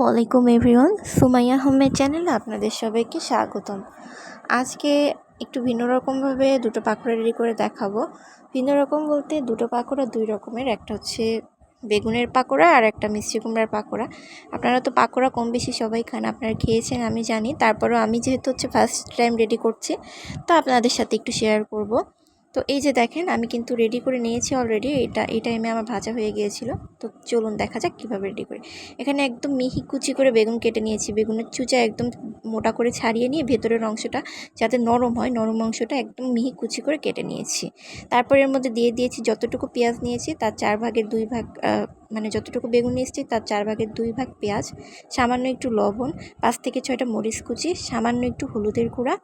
ওয়ালাইকুম এভরিওয়ান, সুমাইয়া আহমেদ চ্যানেলে আপনাদের সবাইকে স্বাগতম। আজকে একটু ভিন্ন রকমভাবে দুটো পাকোড়া রেডি করে দেখাবো। ভিন্ন রকম বলতে দুটো পাকোড়া দুই রকমের, একটা হচ্ছে বেগুনের পাকোড়া আর একটা মিষ্টি কুমড়ার পাকোড়া। আপনারা তো পাকোড়া কম বেশি সবাই খান, আপনারা খেয়েছেন আমি জানি, তারপরেও আমি যেহেতু হচ্ছে ফার্স্ট টাইম রেডি করছি, তো আপনাদের সাথে একটু শেয়ার করব। তো এই যে দেখেন, আমি কিন্তু রেডি করে নিয়েছি অলরেডি এটা, এই টাইমে আমার ভাজা হয়ে গিয়েছিল। তো চলুন দেখা যাক কীভাবে রেডি করি। এখানে একদম মিহি কুচি করে বেগুন কেটে নিয়েছি। বেগুনের চুচা একদম মোটা করে ছাড়িয়ে নিয়ে ভেতরের অংশটা যাতে নরম হয়, নরম অংশটা একদম মিহি কুচি করে কেটে নিয়েছি। তারপর এর মধ্যে দিয়ে দিয়েছি যতটুকু পেঁয়াজ নিয়েছি, তার চার ভাগের দুই ভাগ মানে যতটুকু বেগুন নিয়েছি, তার চার ভাগের দুই ভাগ পেঁয়াজ, সামান্য একটু লবণ, পাঁচ থেকে ছয়টা মরিচ কুচি, সামান্য একটু হলুদের গুঁড়া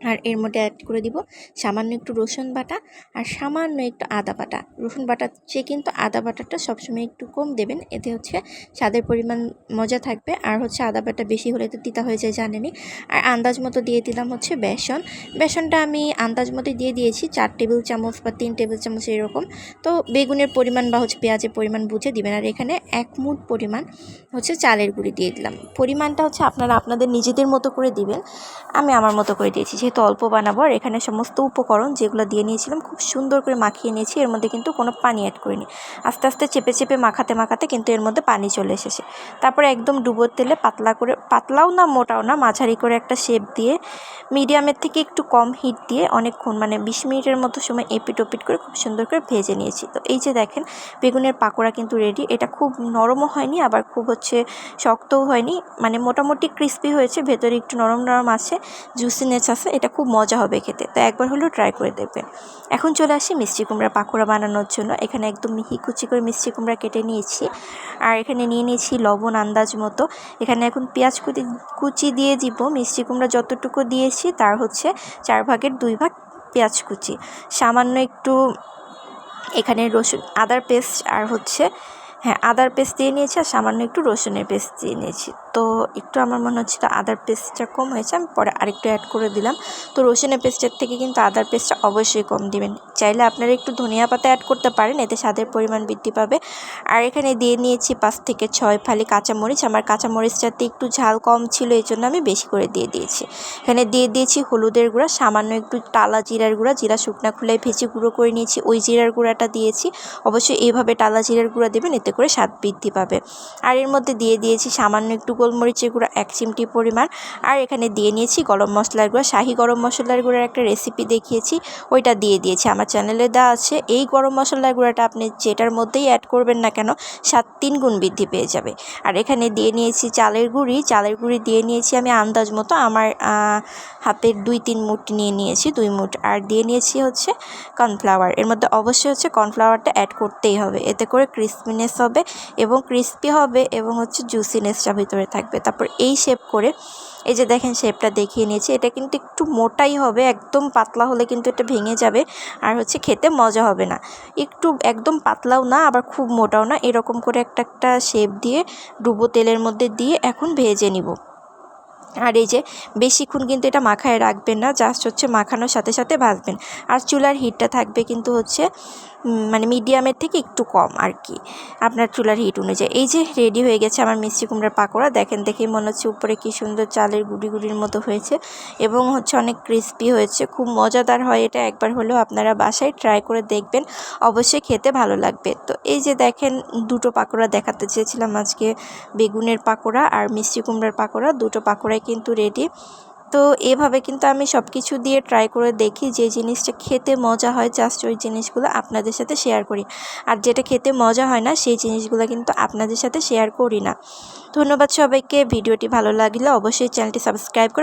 আর এর মধ্যে অ্যাড করে দিব সামান্য একটু রসুন বাটা আর সামান্য একটু আদা বাটা। রসুন বাটা চেয়ে কিন্তু আদা বাটাটা সবসময় একটু কম দেবেন। এতে হচ্ছে স্বাদের পরিমাণ মজা থাকবে। আর হচ্ছে আদা বাটা বেশি হলে তো তিতা হয়ে যায় জানেনি আর আন্দাজ মতো দিয়ে দিলাম হচ্ছে বেসন। বেসনটা আমি আন্দাজ মতো দিয়ে দিয়েছি, চার টেবিল চামচ বা তিন টেবিল চামচ এরকম। তো বেগুনের পরিমাণ বা হচ্ছে পেঁয়াজের পরিমাণ বুঝে দিবেন। আর এখানে এক মুঠ পরিমাণ হচ্ছে চালের গুঁড়ি দিয়ে দিলাম। পরিমাণটা হচ্ছে আপনারা আপনাদের নিজেদের মতো করে দিবেন। আমি আমার মতো করে দিয়েছি অল্প বানাবো। আর এখানে সমস্ত উপকরণ যেগুলো দিয়ে নিয়েছিলাম, খুব সুন্দর করে মাখিয়ে নিয়েছি। এর মধ্যে কিন্তু কোনো পানি অ্যাড করিনি। আস্তে আস্তে চেপে চেপে মাখাতে মাখাতে কিন্তু এর মধ্যে পানি চলে এসেছে। তারপরে একদম ডুবোর তেলে পাতলা করে, পাতলাও না, মোটাও না, মাঝারি করে একটা শেপ দিয়ে মিডিয়ামের থেকে একটু কম হিট দিয়ে অনেকক্ষণ মানে বিশ মিনিটের মতো সময় এপিট ওপিট করে খুব সুন্দর করে ভেজে নিয়েছি। তো এই যে দেখেন, বেগুনের পাকোড়া কিন্তু রেডি এটা খুব নরমও হয়নি, আবার খুব হচ্ছে শক্তও হয়নি। মানে মোটামুটি ক্রিস্পি হয়েছে, ভেতরে একটু নরম নরম আছে জুসিনেস আছে। এটা খুব মজা হবে খেতে। তো একবার হলেও ট্রাই করে দেখবেন। এখন চলে আসি মিষ্টি কুমড়া পাকোড়া বানানোর জন্য। এখানে একদম মিহি কুচি করে মিষ্টি কুমড়া কেটে নিয়েছি। আর এখানে নিয়ে নিয়েছি লবণ আন্দাজ মতো। এখানে এখন পেঁয়াজ কুচি কুচি দিয়ে দিব। মিষ্টি কুমড়া যতটুকু দিয়েছি তার হচ্ছে চার ভাগের দুই ভাগ পেঁয়াজ কুচি। সামান্য একটু এখানে রসুন, আদার পেস্ট আর হচ্ছে হ্যাঁ আদার পেস্ট দিয়ে নিয়েছি আর সামান্য একটু রসুনের পেস্ট দিয়ে নিয়েছি। তো একটু আমার মনে হচ্ছিল আদার পেস্টটা কম হয়েছে, আমি পরে আরেকটু অ্যাড করে দিলাম। তো রসুনের পেস্টের থেকে কিন্তু আদার পেস্টটা অবশ্যই কম দিবেন। চাইলে আপনারা একটু ধনিয়া পাতা অ্যাড করতে পারেন, এতে স্বাদের পরিমাণ বৃদ্ধি পাবে। আর এখানে দিয়ে নিয়েছি পাঁচ থেকে ছয় ফালি কাঁচামরিচ। আমার কাঁচামরিচটাতে একটু ঝাল কম ছিল এই জন্য আমি বেশি করে দিয়ে দিয়েছি। এখানে দিয়ে দিয়েছি হলুদের গুঁড়া, সামান্য একটু টালা জিরার গুঁড়া। জিরা শুকনা খুলে ভেজে গুঁড়ো করে নিয়েছি, ওই জিরার গুঁড়াটা দিয়েছি। অবশ্যই এইভাবে টালা জিরার গুঁড়া দেবেন, এতে করে স্বাদ বৃদ্ধি পাবে। আর এর মধ্যে দিয়ে দিয়েছি সামান্য একটু গোলমরিচের গুঁড়া এক চিমটি পরিমাণ। আর এখানে দিয়ে নিয়েছি গরম মশলার গুঁড়ো। শাহি গরম মশলার গুঁড়োর একটা রেসিপি দেখিয়েছি, ওইটা দিয়ে দিয়েছি। আমার চ্যানেলে দেওয়া আছে। এই গরম মশলার গুঁড়োটা আপনি যেটার মধ্যেই অ্যাড করবেন না কেন, সাত তিন গুণ বৃদ্ধি পেয়ে যাবে। আর এখানে দিয়ে নিয়েছি চালের গুঁড়ি। চালের গুঁড়ি দিয়ে নিয়েছি আমি আন্দাজ মতো আমার হাতের দুই তিন মুঠ নিয়ে নিয়েছি, দুই মুঠ। আর দিয়ে নিয়েছি হচ্ছে কর্নফ্লাওয়ার এর মধ্যে অবশ্যই হচ্ছে কর্নফ্লাওয়ারটা অ্যাড করতেই হবে। এতে করে ক্রিসপিনেস হবে এবং ক্রিস্পি হবে এবং হচ্ছে জুসিনেসটা ভিতরে থাকবে। তারপর এই শেপ করে, এই যে দেখেন শেপটা দেখিয়ে নিয়েছি, এটা কিন্তু একটু মোটাই হবে, একদম পাতলা হলে কিন্তু এটা ভেঙে যাবে আর হচ্ছে খেতে মজা হবে না। একটু একদম পাতলাও না, আবার খুব মোটাও না, এরকম করে একটা একটা শেপ দিয়ে ডুবো তেলের মধ্যে দিয়ে এখন ভেজে নিব। আর এই যে বেশিক্ষণ কিন্তু এটা মাখায় রাখবেন না জাস্ট হচ্ছে মাখানোর সাথে সাথে ভাজবেন। আর চুলার হিটটা থাকবে কিন্তু হচ্ছে মানে মিডিয়ামের থেকে একটু কম আর কি, আপনার চুলার হিট অনুযায়ী। এই যে রেডি হয়ে গেছে আমার মিষ্টি কুমড়ার পাকোড়া, দেখেন দেখেই মনে হচ্ছে উপরে কী সুন্দর চালের গুড়ি গুড়ির মতো হয়েছে এবং হচ্ছে অনেক ক্রিস্পি হয়েছে, খুব মজাদার হয় এটা, একবার হলেও আপনারা বাসায় ট্রাই করে দেখবেন, অবশ্যই খেতে ভালো লাগবে। তো এই যে দেখেন, দুটো পাকোড়া দেখাতে চেয়েছিলাম আজকে, বেগুনের পাকোড়া আর মিষ্টি কুমড়ার পাকোড়া, দুটো পাকোড়াই কিন্তু রেডি তো এভাবে কিন্তু আমি সব কিছু দিয়ে ট্রাই করে দেখি যে জিনিসটা খেতে মজা হয় জাস্ট ওই জিনিসগুলো আপনাদের সাথে শেয়ার করি। আর যেটা খেতে মজা হয় না, সেই জিনিসগুলো কিন্তু আপনাদের সাথে শেয়ার করি না। ধন্যবাদ সবাইকে, ভিডিওটি ভালো লাগলে অবশ্যই চ্যানেলটি সাবস্ক্রাইব করে